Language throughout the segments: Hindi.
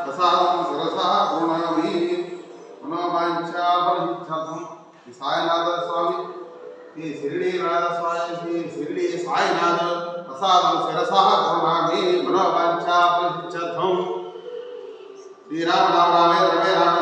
ప్రసాదం సరసా గుణమి మనోవాంఛాఫలిచ్చర్థం శ్రీ సాయినాథ స్వామి శ్రీ శిరిడీనాథ స్వామి శ్రీ షిరిడి సాయినాథ ప్రసాదం శిరసా గుణమి మనోవాంఛాఫలిచ్చర్థం శ్రీరామ రామ రామే రమే రామ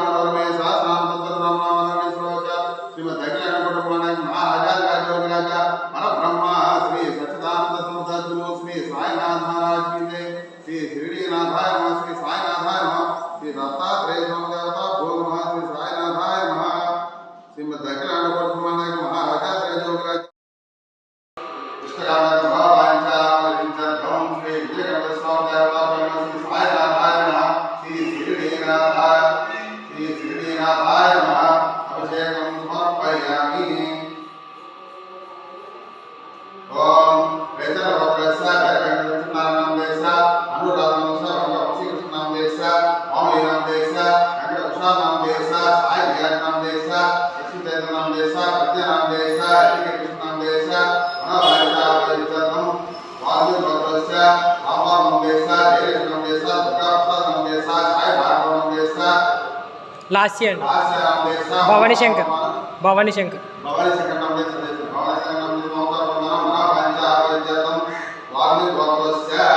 सा नाम देसा साई विराट नाम देसा श्री तरह नाम देसा सत्य नाम देसा श्री कृष्ण नाम दे सा हाँ भाई सा देसा अनाभाषा वेदतम वाद्य भद्रस्य आमा नाम देसा धीरज नाम देसा दुर्गाप्ता नाम देसा साई भार्गव नाम देसा लास्य लास्य नाम देसा भवानी शंकर भवानी शंकर भवानी शंकर नाम देसा भवानी शंकर नाम देसा मौका बना मना भाषा वेदतम वाद्य भद्रस्य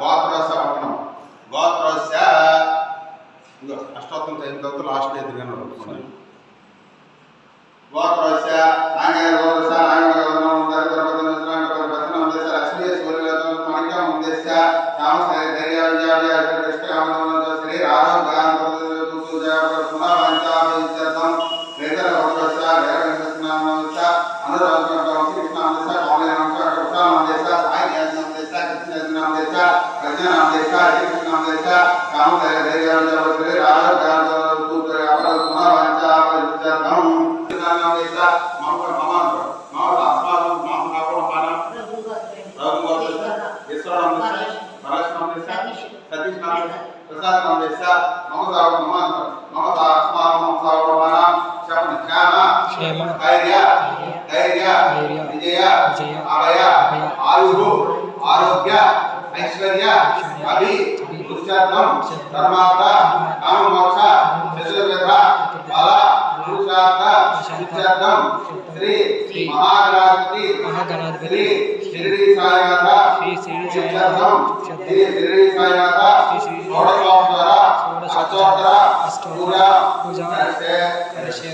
గోత్రస్య పట్టణం. గోత్రస్య అష్టోత్తరం చదివిన తర్వాత లాస్ట్ ఎదురుగానే పట్టుకున్నాను గోత్రస్య నాగేశ్వర అనురాధ కృష్ణ అనుస కాళీ అనుస देता कन्या नाम देता एक नाम देता काम कर रहे हैं जब तेरे आधार कार्ड और तू तेरे आप अपना सुना बनता अपन जब गाँव का नाम देता माँ का मामा का माँ का आसमा माँ का कौन पाना रघु का ईश्वर नाम देता भरत नाम देता सतीश नाम देता प्रसाद नाम देता माँ का मामा का माँ का आसमा माँ का कौन पाना शब्द क्षमा क्षमा धैर्य धैर्य विजय अभय आयु అభి పురుషార్థం ధర్మార్థ కామ మోక్ష చతుర్వేద బల పురుషార్థ పురుషార్థం శ్రీ శ్రీ మహాగణాధిపతి మహాగణాధిపతి శ్రీ షిరిడి సాయినాథ శ్రీ షిరిడి సిద్ధార్థం సాయినాథ శ్రీ షిరిడి సాయినాథ శ్రీ షిరిడి షోడశోత్తర షోడశోత్తర అష్టోత్తర అష్టోత్తర పూజ పూజ నమస్తే నమస్తే